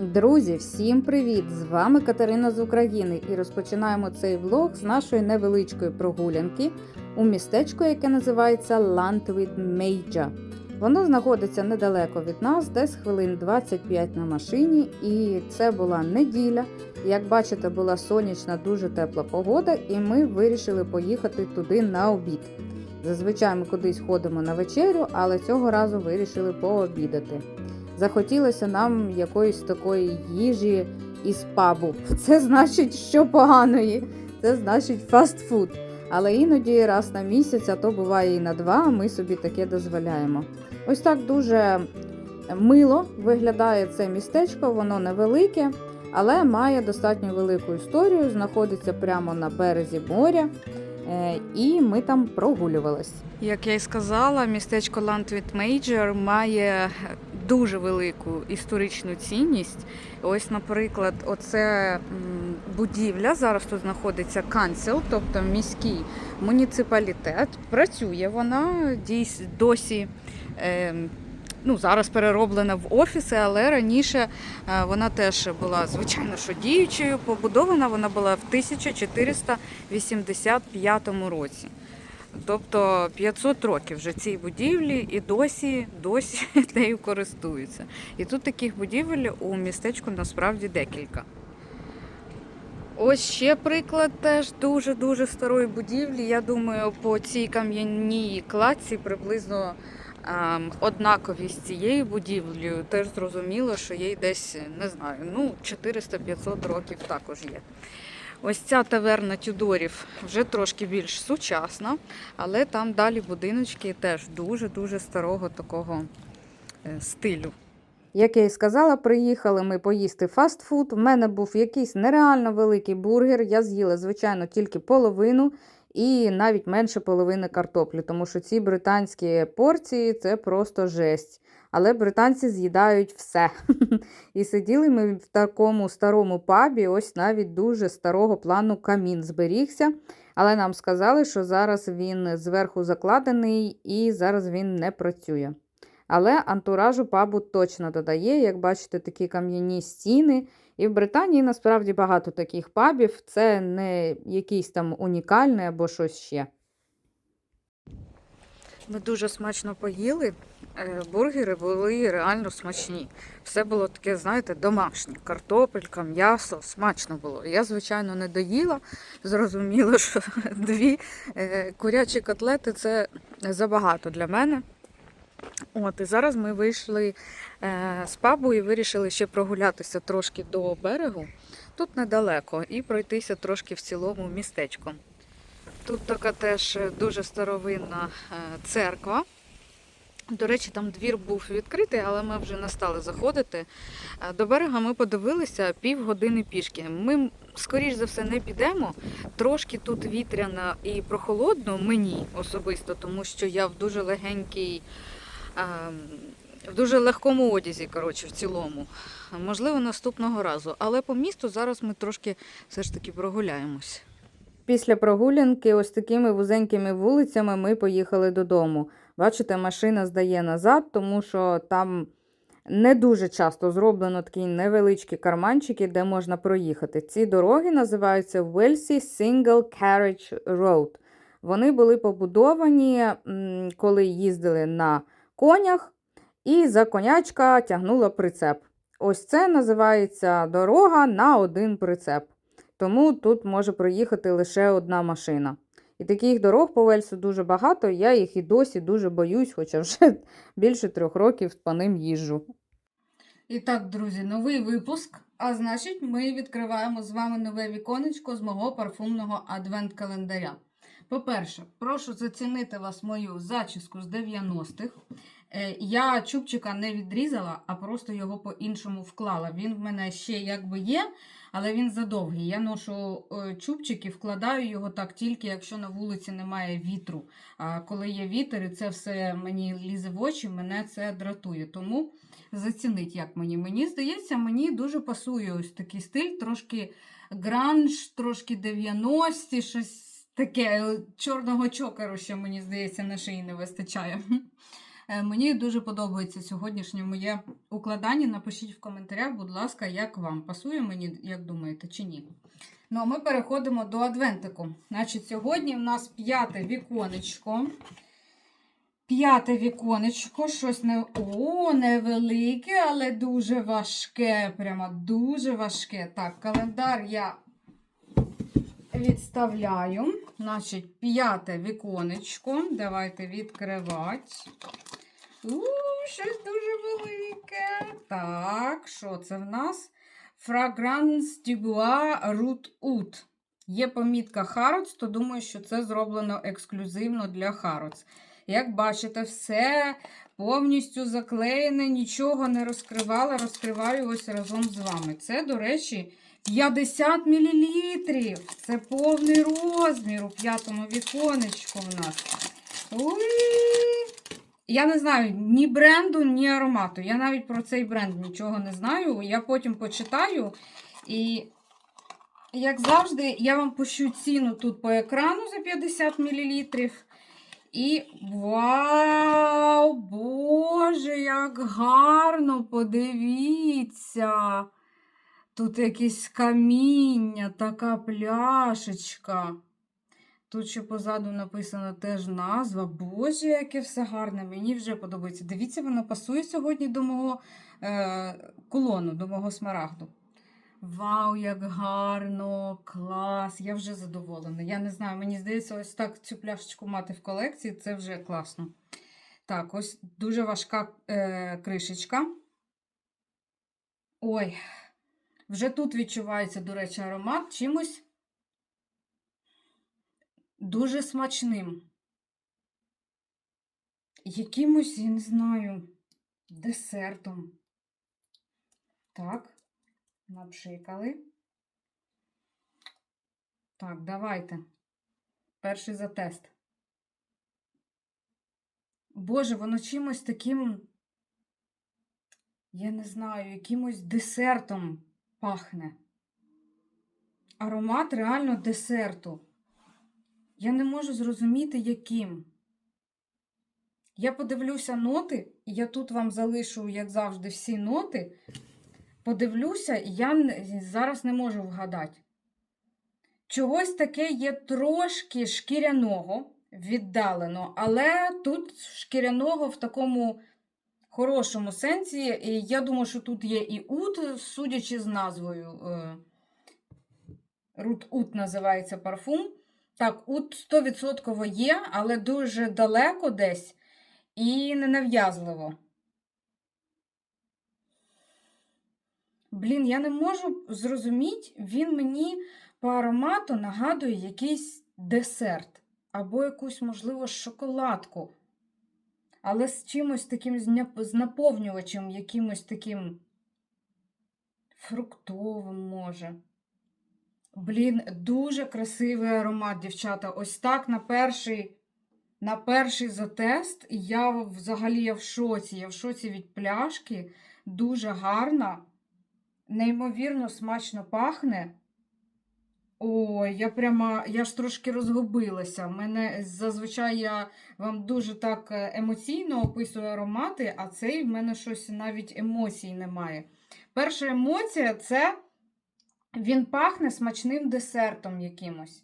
Друзі, всім привіт! З вами Катерина з України і розпочинаємо цей влог з нашої невеличкої прогулянки у містечко, яке називається Лантвід Мейджа. Воно знаходиться недалеко від нас, десь хвилин 25 на машині, і це була неділя. Як бачите, була сонячна, дуже тепла погода, і ми вирішили поїхати туди на обід. Зазвичай ми кудись ходимо на вечерю, але цього разу вирішили пообідати. Захотілося нам якоїсь такої їжі із пабу. Це значить, що поганої, це значить фастфуд. Але іноді раз на місяць, а то буває і на два, ми собі таке дозволяємо. Ось так дуже мило виглядає це містечко, воно невелике, але має достатньо велику історію, знаходиться прямо на березі моря. Е, І ми там прогулювались. Як я й сказала, містечко Лантвіт Мейджор має дуже велику історичну цінність. Ось, наприклад, оце будівля зараз тут знаходиться канцел, тобто міський муніципалітет. Працює вона дійс досі. Е, Ну, зараз перероблена в офіси, але раніше е, вона теж була звичайно що діючою. Побудована вона була в 1485 році. Тобто 500 років вже цій будівлі і досі, досі нею користуються. І тут таких будівель у містечку насправді декілька. Ось ще приклад теж дуже-дуже старої будівлі. Я думаю, по цій кам'яній кладці приблизно ем, з цією будівлею. Теж зрозуміло, що їй десь, не знаю, ну 400-500 років також є. Ось ця таверна Тюдорів вже трошки більш сучасна, але там далі будиночки теж дуже-дуже старого такого е, стилю. Як я і сказала, приїхали ми поїсти фастфуд. В мене був якийсь нереально великий бургер. Я з'їла, звичайно, тільки половину і навіть менше половини картоплі, тому що ці британські порції це просто жесть. Але британці з'їдають все. І сиділи ми в такому старому пабі, ось навіть дуже старого плану камін зберігся. Але нам сказали, що зараз він зверху закладений і зараз він не працює. Але антуражу пабу точно додає, як бачите, такі кам'яні стіни. І в Британії насправді багато таких пабів. Це не якийсь там унікальний або щось ще. Ми дуже смачно поїли. Е, Бургери були реально смачні. Все було таке, знаєте, домашнє. Картопелька, м'ясо, смачно було. Я, звичайно, не доїла. Зрозуміло, що дві е, курячі котлети це забагато для мене. От, і зараз ми вийшли е, з пабу і вирішили ще прогулятися трошки до берегу. Тут недалеко, і пройтися трошки в цілому містечком. Тут така теж дуже старовинна церква. До речі, там двір був відкритий, але ми вже не стали заходити. Е, До берега ми подивилися півгодини пішки. Ми, скоріш за все, не підемо. Трошки тут вітряно і прохолодно мені особисто, тому що я в дуже легенькій, е, в дуже легкому одязі, коротше, в цілому. Можливо, наступного разу. Але по місту зараз ми трошки все ж таки прогуляємось. Після прогулянки, ось такими вузенькими вулицями, ми поїхали додому. Бачите, машина здає назад, тому що там не дуже часто зроблено такі невеличкі карманчики, де можна проїхати. Ці дороги називаються Welsey Single Carriage Road. Вони були побудовані, коли їздили на конях, і за конячка тягнула прицеп. Ось це називається дорога на один прицеп. Тому тут може проїхати лише одна машина. І таких дорог по Вельсу дуже багато, я їх і досі дуже боюсь, хоча вже більше трьох років по ним їжджу. І так, друзі, новий випуск. А значить, ми відкриваємо з вами нове віконечко з мого парфумного адвент-календаря. По-перше, прошу зацінити вас мою зачіску з 90-х. Е, Я чубчика не відрізала, а просто його по-іншому вклала. Він в мене ще якби є, але він задовгий. Я ношу е, чубчик і вкладаю його так тільки, якщо на вулиці немає вітру. А коли є вітер, і це все мені лізе в очі, мене це дратує. Тому зацінить, як мені. Мені здається, мені дуже пасує ось такий стиль, трошки гранж, трошки 90-ті, щось таке. Чорного чокеру ще, мені здається, на шиї не вистачає. Е, Мені дуже подобається сьогоднішнє моє укладання. Напишіть в коментарях, будь ласка, як вам пасує мені, як думаєте, чи ні. Ну, а ми переходимо до адвентику. Значить, сьогодні в нас п'яте віконечко. П'яте віконечко, щось не. О, невелике, але дуже важке. Прямо дуже важке. Так, календар я відставляю. Значить, п'яте віконечко. Давайте відкривати. У, щось дуже велике. Так, що це в нас? Du Bois Root Oud. Є помітка Harrods, то думаю, що це зроблено ексклюзивно для Harrods. Як бачите, все повністю заклеєне, нічого не розкривала, розкриваю ось разом з вами. Це, до речі, 50 мл. Це повний розмір у п'ятому віконечку в нас. Уй! Я не знаю ні бренду, ні аромату. Я навіть про цей бренд нічого не знаю. Я потім почитаю. І, як завжди, я вам пущу ціну тут по екрану за 50 мл. І вау! Боже, як гарно! Подивіться! Тут якесь каміння, така пляшечка. Тут ще позаду написана теж назва. Боже, яке все гарне, мені вже подобається. Дивіться, воно пасує сьогодні до мого е, колону, до мого смарагду. Вау, як гарно! Клас! Я вже задоволена. Я не знаю, мені здається, ось так цю пляшечку мати в колекції це вже класно. Так, ось дуже важка е, кришечка. Ой, вже тут відчувається, до речі, аромат чимось дуже смачним. Якимось, я не знаю, десертом. Так, напшикали. Так, давайте. Перший за тест. Боже, воно чимось таким, я не знаю, якимось десертом пахне. Аромат реально десерту. Я не можу зрозуміти, яким. Я подивлюся ноти, і я тут вам залишу, як завжди, всі ноти. Подивлюся, і я зараз не можу вгадати. Чогось таке є трошки шкіряного, віддалено, але тут шкіряного в такому хорошому сенсі. І я думаю, що тут є і ут, судячи з назвою. е, Рут Ут називається парфум. Так, ут 100% є, але дуже далеко десь і ненав'язливо. Блін, я не можу зрозуміти, він мені по аромату нагадує якийсь десерт або якусь, можливо, шоколадку. Але з чимось таким з наповнювачем, якимось таким фруктовим, може. Блін, дуже красивий аромат, дівчата. Ось так на перший, на перший затест. Я взагалі я в шоці. Я в шоці від пляшки. Дуже гарна, неймовірно смачно пахне. Ой, я прямо, я ж трошки розгубилася. В Мене зазвичай я вам дуже так е, емоційно описую аромати, а цей в мене щось навіть емоцій немає. Перша емоція це він пахне смачним десертом якимось.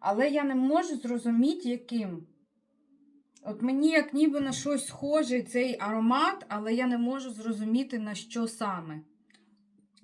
Але я не можу зрозуміти, яким. От мені як ніби на щось схожий цей аромат, але я не можу зрозуміти, на що саме.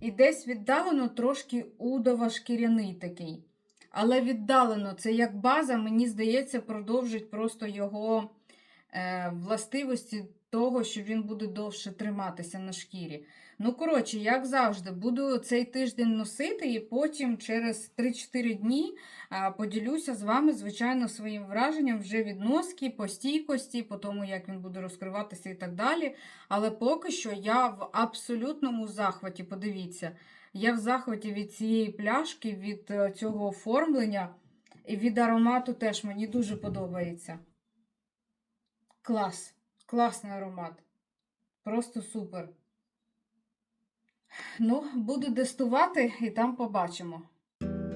І десь віддалено трошки удово-шкіряний такий. Але віддалено це як база, мені здається, продовжить просто його е, властивості того, що він буде довше триматися на шкірі. Ну, коротше, як завжди, буду цей тиждень носити, і потім через 3-4 дні поділюся з вами, звичайно, своїм враженням вже від носки, по стійкості, по тому, як він буде розкриватися і так далі. Але поки що я в абсолютному захваті. Подивіться, я в захваті від цієї пляшки, від е, цього оформлення і від аромату теж мені дуже подобається. Клас, класний аромат. Просто супер. Ну, буду тестувати і там побачимо.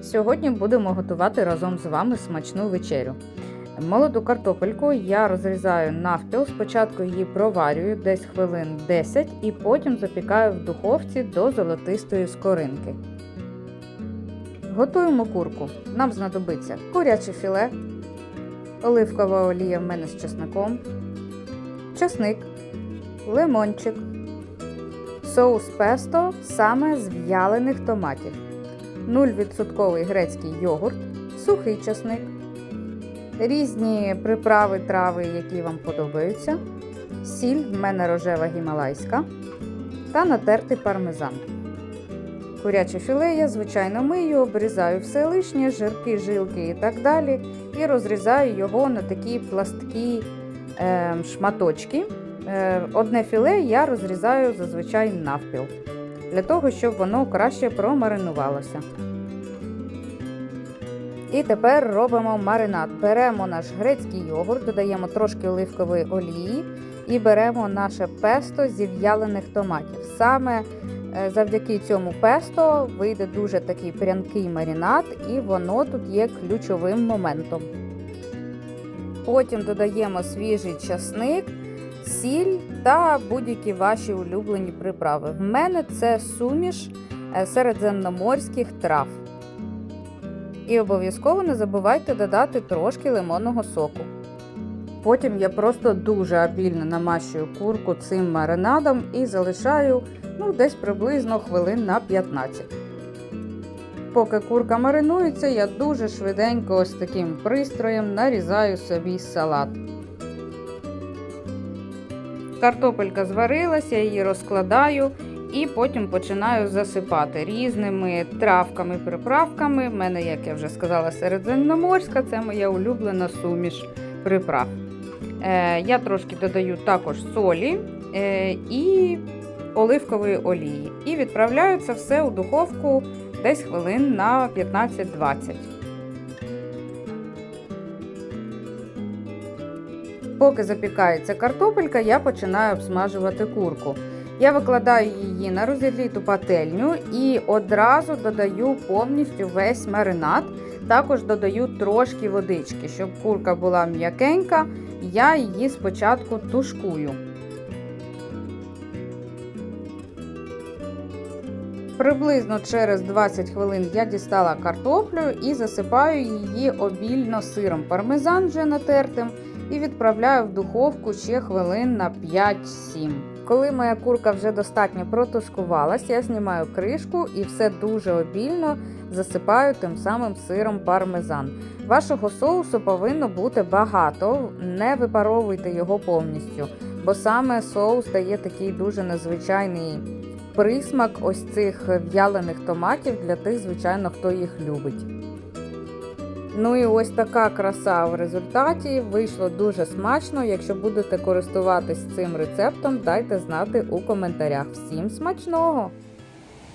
Сьогодні будемо готувати разом з вами смачну вечерю. Молоду картопельку я розрізаю навпіл. Спочатку її проварюю десь хвилин 10 і потім запікаю в духовці до золотистої скоринки. Готуємо курку. Нам знадобиться куряче філе, оливкова олія в мене з чесником, чесник, лимончик, соус песто саме з в'ялених томатів, 0% грецький йогурт, сухий чесник, різні приправи, трави, які вам подобаються, сіль в мене рожева гімалайська та натертий пармезан. Куряче філе я, звичайно, мию, обрізаю все лишнє, жирки, жилки і так далі. І розрізаю його на такі пласткі шматочки. Е, одне філе я розрізаю зазвичай навпіл, для того, щоб воно краще промаринувалося. І тепер робимо маринад. Беремо наш грецький йогурт, додаємо трошки оливкової олії і беремо наше песто зі в'ялених томатів. Саме Е, Завдяки цьому песто вийде дуже такий прянкий маринад, і воно тут є ключовим моментом. Потім додаємо свіжий часник, сіль та будь-які ваші улюблені приправи. В мене це суміш е, середземноморських трав. І обов'язково не забувайте додати трошки лимонного соку. Потім я просто дуже обільно намащую курку цим маринадом і залишаю ну, десь приблизно хвилин на 15. Поки курка маринується, я дуже швиденько ось таким пристроєм нарізаю собі салат. Картопелька зварилася, я її розкладаю і потім починаю засипати різними травками, приправками. В мене, як я вже сказала, середземноморська це моя улюблена суміш приправ. Е, Я трошки додаю також солі е, і оливкової олії. І відправляю це все у духовку десь хвилин на 15-20. Поки запікається картопелька, я починаю обсмажувати курку. Я викладаю її на розігріту пательню і одразу додаю повністю весь маринад. Також додаю трошки водички, щоб курка була м'якенька, я її спочатку тушкую. Приблизно через 20 хвилин я дістала картоплю і засипаю її обільно сиром пармезан вже натертим і відправляю в духовку ще хвилин на 5-7. Коли моя курка вже достатньо протушкувалась, я знімаю кришку і все дуже обільно засипаю тим самим сиром пармезан. Вашого соусу повинно бути багато, не випаровуйте його повністю, бо саме соус дає такий дуже незвичайний присмак ось цих в'ялених томатів для тих, звичайно, хто їх любить. Ну і ось така краса в результаті вийшло дуже смачно. Якщо будете користуватись цим рецептом, дайте знати у коментарях. Всім смачного!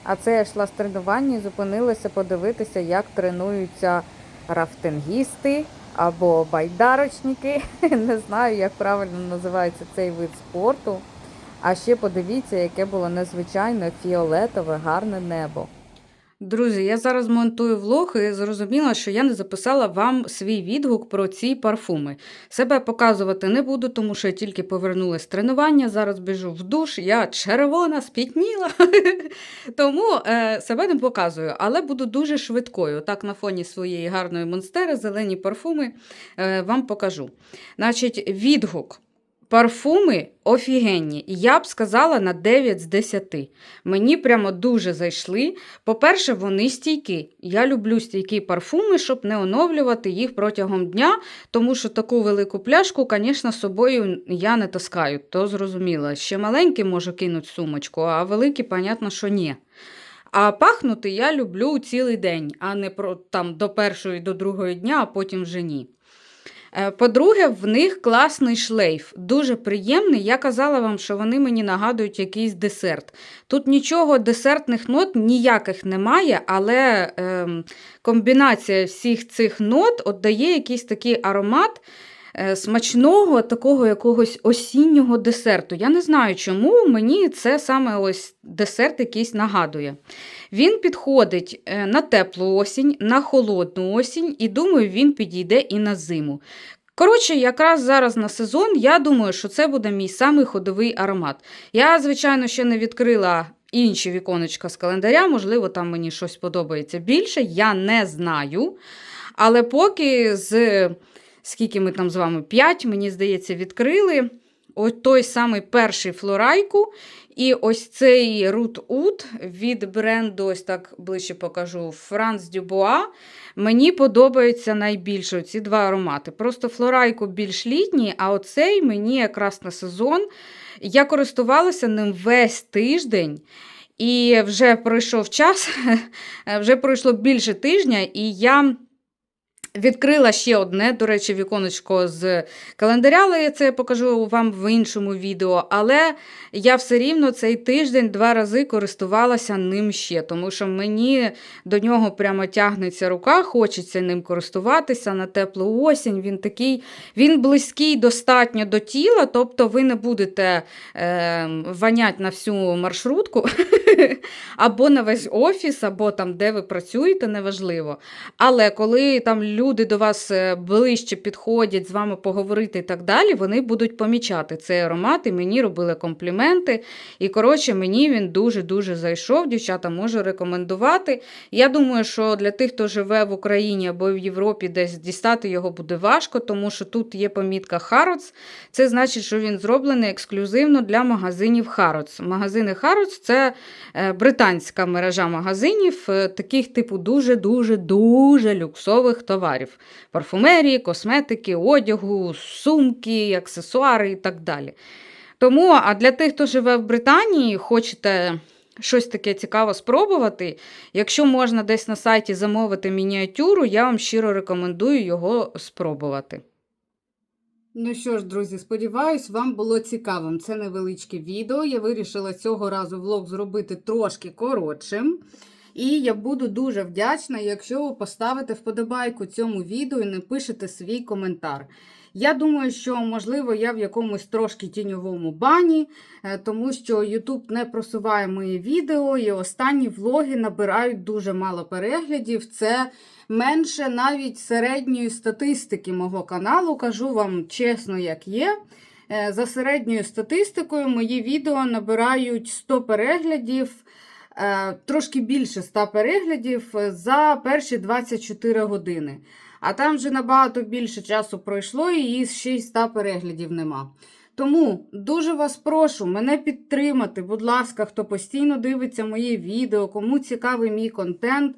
А це я йшла з тренування і зупинилася подивитися, як тренуються рафтингісти або байдарочники. Не знаю, як правильно називається цей вид спорту. А ще подивіться, яке було незвичайно фіолетове, гарне небо. Друзі, я зараз монтую влог і зрозуміла, що я не записала вам свій відгук про ці парфуми. Себе показувати не буду, тому що я тільки повернулася з тренування. Зараз біжу в душ, я червона, спітніла. Тому е, себе не показую, але буду дуже швидкою. Так, на фоні своєї гарної монстери, зелені парфуми е, вам покажу. Значить, відгук. Парфуми офігенні. Я б сказала на 9 з 10. Мені прямо дуже зайшли. По-перше, вони стійкі. Я люблю стійкі парфуми, щоб не оновлювати їх протягом дня, тому що таку велику пляшку, звісно, з собою я не таскаю. То зрозуміло. Ще маленькі можу кинути сумочку, а великі, понятно, що ні. А пахнути я люблю цілий день, а не про, там, до першої, до другої дня, а потім вже ні. Е, По-друге, в них класний шлейф, дуже приємний. Я казала вам, що вони мені нагадують якийсь десерт. Тут нічого десертних нот ніяких немає, але ем, комбінація всіх цих нот от дає якийсь такий аромат е, смачного, такого якогось осіннього десерту. Я не знаю, чому мені це саме ось десерт якийсь нагадує. Він підходить е, на теплу осінь, на холодну осінь, і думаю, він підійде і на зиму. Коротше, якраз зараз на сезон, я думаю, що це буде мій самий ходовий аромат. Я, звичайно, ще не відкрила інші віконечка з календаря, можливо, там мені щось подобається більше, я не знаю. Але поки з скільки ми там з вами 5, мені здається, відкрили. Ось той самий перший флорайку. І ось цей Oud від бренду, ось так ближче покажу, Франц Дюбуа. Мені подобаються найбільше ці два аромати. Просто флорайку більш літній, а оцей мені якраз на сезон. Я користувалася ним весь тиждень. І вже пройшов час, вже пройшло більше тижня, і я Відкрила ще одне, до речі, віконечко з календаря, але я це покажу вам в іншому відео. Але я все рівно цей тиждень два рази користувалася ним ще, тому що мені до нього прямо тягнеться рука, хочеться ним користуватися на теплу осінь. Він такий, він близький достатньо до тіла, тобто ви не будете е, ванять на всю маршрутку, або на весь офіс, або там, де ви працюєте, неважливо. Але коли там люди до вас е, ближче підходять з вами поговорити і так далі, вони будуть помічати цей аромат, і мені робили компліменти. І, коротше, мені він дуже-дуже зайшов. Дівчата можу рекомендувати. Я думаю, що для тих, хто живе в Україні або в Європі, десь дістати його буде важко, тому що тут є помітка Harrods. Це значить, що він зроблений ексклюзивно для магазинів Harrods. Магазини Harrods – це е, британська мережа магазинів, е, таких типу дуже-дуже дуже люксових товарів. Парфумерії, косметики, одягу, сумки, аксесуари і так далі. Тому, а для тих, хто живе в Британії, хочете щось таке цікаве спробувати, якщо можна десь на сайті замовити мініатюру, я вам щиро рекомендую його спробувати. Ну що ж, друзі, сподіваюсь, вам було цікавим. Це невеличке відео. Я вирішила цього разу влог зробити трошки коротшим. І я буду дуже вдячна, якщо ви поставите вподобайку цьому відео і напишете свій коментар. Я думаю, що, можливо, я в якомусь трошки тіньовому бані, е, тому що YouTube не просуває мої відео, і останні влоги набирають дуже мало переглядів. Це менше навіть середньої статистики мого каналу. Кажу вам чесно, як є. Е, За середньою статистикою, мої відео набирають 100 переглядів. Е, Трошки більше 100 переглядів за перші 24 години. А там вже набагато більше часу пройшло, і ще й 100 переглядів нема. Тому дуже вас прошу мене підтримати. Будь ласка, хто постійно дивиться мої відео, кому цікавий мій контент.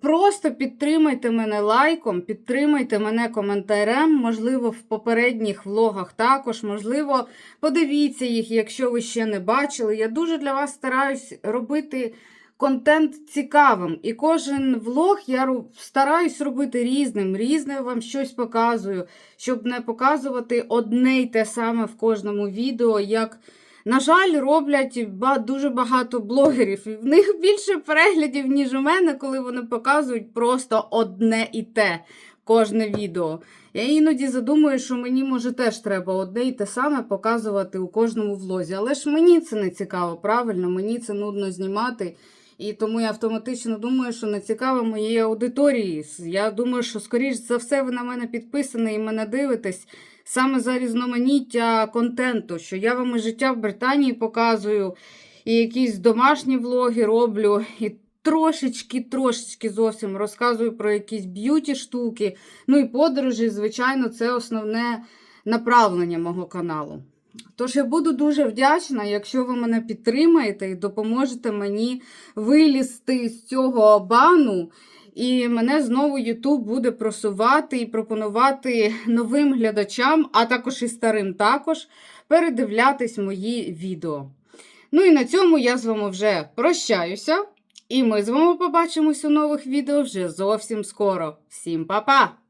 Просто підтримайте мене лайком, підтримайте мене коментарем, можливо, в попередніх влогах також, можливо, подивіться їх, якщо ви ще не бачили. Я дуже для вас стараюсь робити контент цікавим. І кожен влог я стараюсь робити різним, різне вам щось показую, щоб не показувати одне й те саме в кожному відео, як. На жаль, роблять дуже багато блогерів, і в них більше переглядів, ніж у мене, коли вони показують просто одне і те кожне відео. Я іноді задумую, що мені може теж треба одне і те саме показувати у кожному влозі. Але ж мені це не цікаво, правильно, мені це нудно знімати. І тому я автоматично думаю, що не цікаво моїй аудиторії. Я думаю, що, скоріш за все, ви на мене підписані і мене дивитесь саме за різноманіття контенту, що я вам і життя в Британії показую, і якісь домашні влоги роблю, і трошечки, трошечки зовсім розказую про якісь б'юті штуки. Ну і подорожі, звичайно, це основне направлення мого каналу. Тож я буду дуже вдячна, якщо ви мене підтримаєте і допоможете мені вилізти з цього бану. І мене знову YouTube буде просувати і пропонувати новим глядачам, а також і старим також, передивлятись мої відео. Ну і на цьому я з вами вже прощаюся. І ми з вами побачимось у нових відео вже зовсім скоро. Всім па-па!